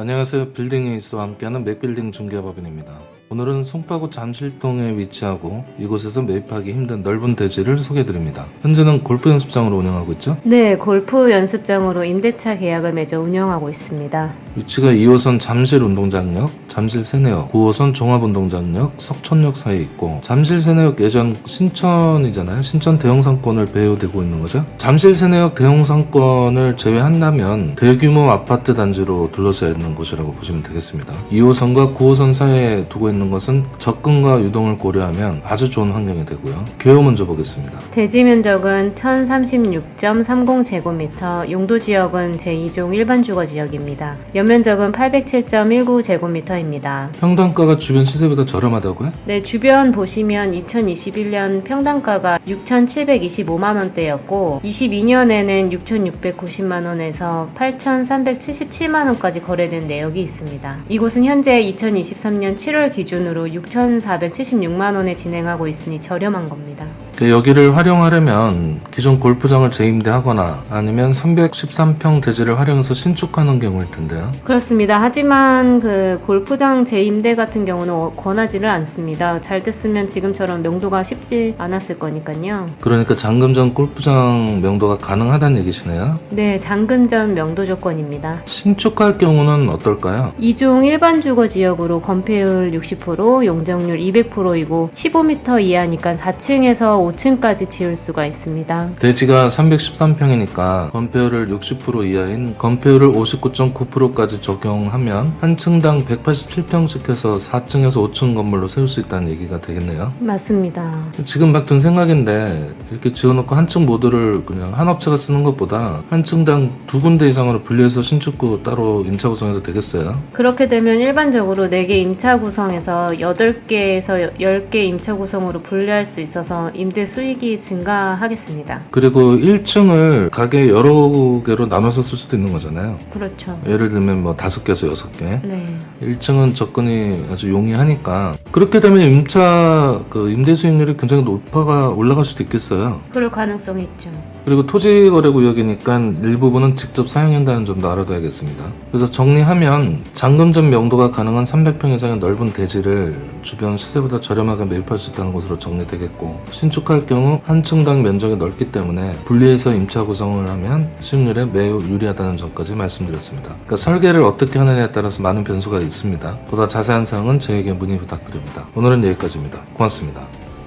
안녕하세요. 빌딩에이스와 함께하는 맥빌딩 중개법인입니다. 오늘은 송파구 잠실동에 위치하고 이곳에서 매입하기 힘든 넓은 대지를 소개해드립니다. 현재는 골프 연습장으로 운영하고 있죠. 네, 골프 연습장으로 임대차 계약을 맺어 운영하고 있습니다. 위치가 2호선 잠실 운동장역, 잠실 세내역, 9호선 종합운동장역, 석촌역 사이에 있고 잠실 세내역 예전 신천이잖아요. 신천 대형상권을 배후되고 있는 거죠. 잠실 세내역 대형상권을 제외한다면 대규모 아파트 단지로 둘러싸여 있는 곳이라고 보시면 되겠습니다. 2호선과 9호선 사이에 두고 있는 것은 접근과 유동을 고려하면 아주 좋은 환경이 되고요. 개요 먼저 보겠습니다. 대지 면적은 1036.30제곱미터, 용도 지역은 제2종 일반 주거 지역입니다. 연면적은 807.19제곱미터입니다. 평당가가 주변 시세보다 저렴하다고요? 네, 주변 보시면 2021년 평당가가 6,725만 원대였고 22년에는 6,690만 원에서 8,377만 원까지 거래된 내역이 있습니다. 이곳은 현재 2023년 7월 기준 으로 6,476만 원에 진행하고 있으니 저렴한 겁니다. 그 여기를 활용하려면 기존 골프장을 재임대하거나 아니면 313평 대지를 활용해서 신축하는 경우일 텐데요. 그렇습니다. 하지만 그 골프장 재임대 같은 경우는 어- 권하지를 않습니다. 잘 됐으면 지금처럼 명도가 쉽지 않았을 거니까요. 그러니까 잠금전 골프장 명도가 가능하다는 얘기시네요. 네, 잔금 전 명도 조건입니다. 신축할 경우는 어떨까요? 2종 일반 주거 지역으로 건폐율 60%, 용적률 200%이고 15m 이하니까 4층에서 5층까지 지을 수가 있습니다. 대지가 313평이니까 건폐율을 60% 이하인 건폐율을 59.9%까지 적용하면 한 층당 187평씩 해서 4층에서 5층 건물로 세울 수 있다는 얘기가 되겠네요. 맞습니다. 지금 막 든 생각인데 이렇게 지어놓고 한 층 모두를 그냥 한 업체가 쓰는 것보다 한 층당 두 군데 이상으로 분리해서 신축구 따로 임차 구성해도 되겠어요? 그렇게 되면 일반적으로 4개 임차 구성에서 8개에서 10개 임차 구성으로 분리할 수 있어서 임대 수익이 증가하겠습니다. 그리고 1층을 가게 여러 개로 나눠서 쓸 수도 있는 거잖아요. 그렇죠. 예를 들면 뭐 다섯 개에서 여섯 개. 네. 1층은 접근이 아주 용이하니까 그렇게 되면 임차 그 임대 수익률이 굉장히 높아가 올라갈 수도 있겠어요. 그럴 가능성이 있죠. 그리고 토지 거래 구역이니까 일부분은 직접 사용한다는 점도 알아둬야겠습니다. 그래서 정리하면 잔금 전 명도가 가능한 300평 이상의 넓은 대지를 주변 시세보다 저렴하게 매입할 수 있다는 것으로 정리되겠고 신 축할 경우 한 층당 면적이 넓기 때문에 분리해서 임차 구성을 하면 수익률에 매우 유리하다는 점까지 말씀드렸습니다. 그러니까 설계를 어떻게 하느냐에 따라서 많은 변수가 있습니다. 보다 자세한 사항은 저에게 문의 부탁드립니다. 오늘은 여기까지입니다. 고맙습니다.